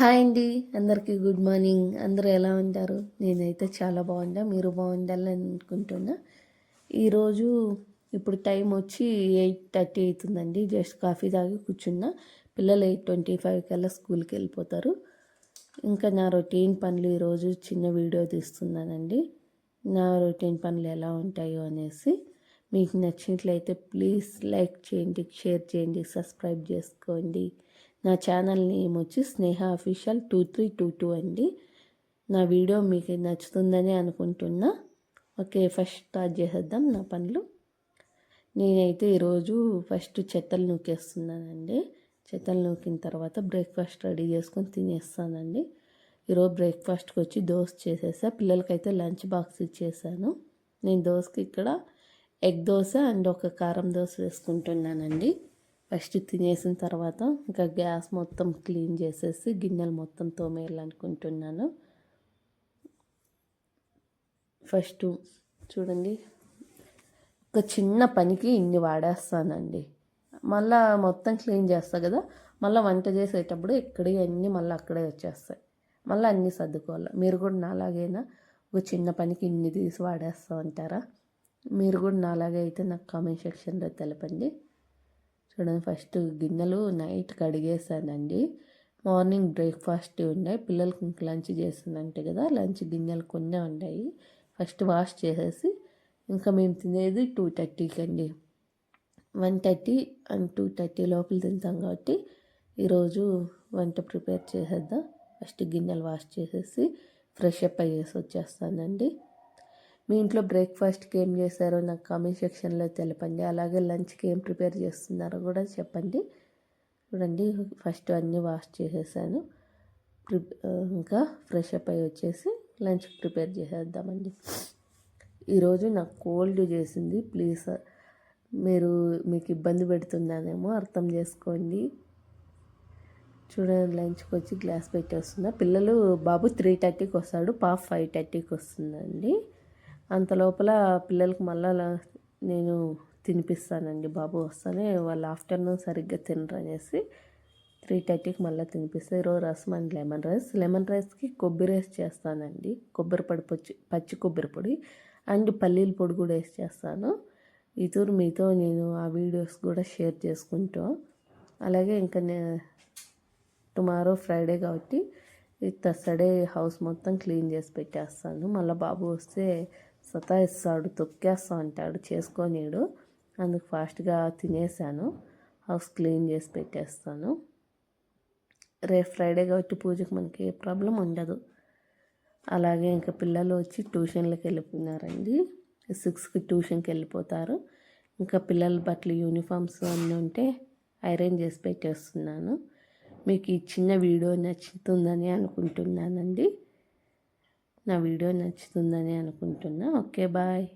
Hi అండి. అందరికీ good morning. అందరూ ఎలా ఉంటారు? నేనైతే చాలా బాగుంటా మీరు బాగుండాలని అనుకుంటున్నా. ఈరోజు ఇప్పుడు టైం వచ్చి ఎయిట్ థర్టీ అవుతుందండి. జస్ట్ కాఫీ తాగి కూర్చున్నా. పిల్లలు ఎయిట్ ట్వంటీ ఫైవ్ కల్లా స్కూల్కి వెళ్ళిపోతారు. ఇంకా నా రొటీన్ పనులు ఈరోజు చిన్న వీడియో తీస్తున్నానండి. నా రొటీన్ పనులు ఎలా ఉంటాయో అనేసి. మీకు నచ్చినట్లయితే ప్లీజ్ లైక్ చేయండి షేర్ చేయండి సబ్స్క్రైబ్ చేసుకోండి. నా ఛానల్ నేమ్ వచ్చి Sneha official two three two two అండి. నా వీడియో మీకు నచ్చుతుందని అనుకుంటున్నా. ఓకే ఫస్ట్ స్టార్ట్ చేసేద్దాం నా పనులు. నేనైతే ఈరోజు ఫస్ట్ చెత్తలు నూకేస్తున్నానండి. చెత్తలు నూకిన తర్వాత బ్రేక్ఫాస్ట్ రెడీ చేసుకొని తినేస్తానండి. ఈరోజు బ్రేక్ఫాస్ట్కి వచ్చి దోశ చేసేసా. పిల్లలకైతే లంచ్ బాక్స్ ఇచ్చేసాను. నేను దోశకి ఇక్కడ ఎగ్ దోశ అండ్ ఒక కారం దోశ వేసుకుంటున్నానండి. ఫస్ట్ తినేసిన తర్వాత ఇంకా గ్యాస్ మొత్తం క్లీన్ చేసేసి గిన్నెలు మొత్తం తోమేయాలనుకుంటున్నాను. ఫస్ట్ చూడండి ఒక చిన్న పనికి ఇన్ని వాడేస్తానండి. మళ్ళా మొత్తం క్లీన్ చేస్తా కదా మళ్ళీ వంట చేసేటప్పుడు ఇక్కడే అన్నీ మళ్ళీ అక్కడే వచ్చేస్తాయి. మళ్ళీ అన్నీ సర్దుకోవాలి. మీరు కూడా నాలాగైనా ఒక చిన్న పనికి ఇన్ని తీసి వాడేస్తా ఉంటారా? మీరు కూడా నాలాగే అయితే నాకు కామెంట్ సెక్షన్లో తెలపండి. చూడండి ఫస్ట్ గిన్నెలు నైట్ కడిగేసానండి. మార్నింగ్ బ్రేక్ఫాస్ట్ ఉన్నాయి పిల్లలకి ఇంకా లంచ్ చేస్తుందంటే కదా లంచ్ గిన్నెలు కొన్ని ఉన్నాయి ఫస్ట్ వాష్ చేసేసి ఇంకా మేము తినేది టూ థర్టీకి అండి one thirty and two thirty లోపల తింటాం కాబట్టి ఈరోజు వంట ప్రిపేర్ చేసేద్దాం. ఫస్ట్ గిన్నెలు వాష్ చేసేసి ఫ్రెష్ అప్ అయ్యేసి వచ్చేస్తానండి. మీ ఇంట్లో బ్రేక్ఫాస్ట్కి ఏం చేశారో నాకు కామెంట్ సెక్షన్లో తెలపండి. అలాగే లంచ్కి ఏం ప్రిపేర్ చేస్తున్నారో కూడా చెప్పండి. చూడండి ఫస్ట్ అన్నీ వాష్ చేసేసాను. ఇంకా ఫ్రెష్ అప్ అయ్యి వచ్చేసి లంచ్ ప్రిపేర్ చేసేద్దామండి. ఈరోజు నాకు కోల్డ్ చేసింది. ప్లీజ్ మీరు మీకు ఇబ్బంది పెడుతున్నానేమో అర్థం చేసుకోండి. చూడండి లంచ్కి వచ్చి గ్లాస్ పెట్టేస్తున్నా. పిల్లలు బాబు త్రీ థర్టీకి వస్తాడు పాప ఫైవ్ థర్టీకి వస్తుందండి. అంత లోపల పిల్లలకి మళ్ళా నేను తినిపిస్తానండి బాబు వస్తానే వాళ్ళు ఆఫ్టర్నూన్ సరిగ్గా తినరు అనేసి త్రీ థర్టీకి మళ్ళీ తినిపిస్తే ఈరోజు రసం అండ్ లెమన్ రైస్. లెమన్ రైస్కి కొబ్బరి రైస్ చేస్తానండి. కొబ్బరి పొడి పచ్చి పచ్చి కొబ్బరి పొడి అండ్ పల్లీల పొడి కూడా వేసి చేస్తాను. ఈ మీతో నేను ఆ వీడియోస్ కూడా షేర్ చేసుకుంటాం అలాగే ఇంకా టుమారో ఫ్రైడే కాబట్టి థర్స్డే హౌస్ మొత్తం క్లీన్ చేసి పెట్టేస్తాను. మళ్ళీ బాబు వస్తే సతాయిస్తాడు తొక్కేస్తా అంటాడు చేసుకోనీడు. అందుకు ఫాస్ట్గా తినేసాను. హౌస్ క్లీన్ చేసి పెట్టేస్తాను. రేపు ఫ్రైడే కాబట్టి పూజకు మనకి ఏ ప్రాబ్లం ఉండదు. అలాగే ఇంకా పిల్లలు వచ్చి ట్యూషన్లకు వెళ్ళిపోయినారండి సిక్స్కి ట్యూషన్కి వెళ్ళిపోతారు. ఇంకా పిల్లల బట్టలు యూనిఫామ్స్ అన్నీ ఉంటే ఐరన్ చేసి పెట్టేస్తున్నాను. మీకు ఈ చిన్న వీడియో నచ్చుతుందని అనుకుంటున్నానండి. నా వీడియో నచ్చుతుందని అనుకుంటున్నా. Okay bye.